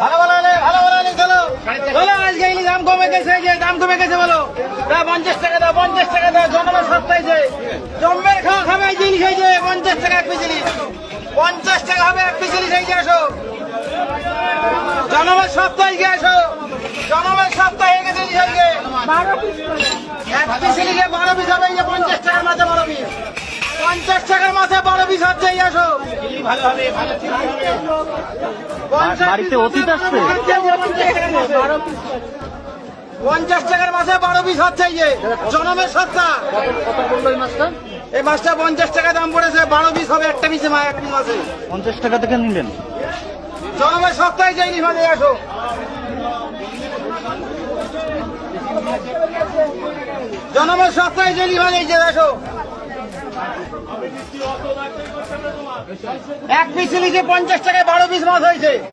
ভালো ভালো ভালো ভালো চলো। চলো আজকে দাম কমে গেছে যে দাম কমে গেছে বলো। পঞ্চাশ টাকা দাও পঞ্চাশ টাকা দাও জন্মের সপ্তাহে যে। জন্মের খাওয়া খাবে এই যে ইলিশ পঞ্চাশ টাকা এক পঞ্চাশ টাকা হবে এক ইলিশ এই যে আসো। জন্মের সপ্তাহে গিয়ে আসো। জন্মের সপ্তাহে গেছে এক ইলিশে বারো পিস হবে এই যে পঞ্চাশ টাকার মাথা বারো পিস। পঞ্চাশ টাকার মাথায় বারো পিস হচ্ছে এই আসো। বাড়িতে অতীত আসছে? পঞ্চাশ টাকার মাসে বারো পিস হচ্ছে এই যে জনমের সত্তা এই মাছটা পঞ্চাশ টাকা দাম পড়েছে বারো পিস হবে একটা পিসে মা এক মাসে। পঞ্চাশ টাকা থেকে নিলেন? জনমের সপ্তাহে যাইনি মাঝে আসো। জনমের যাইনি মাঝে এই যে আসো। এক ইলিশে পঞ্চাশ টাকায় বারো পিস মাছ হয়েছে।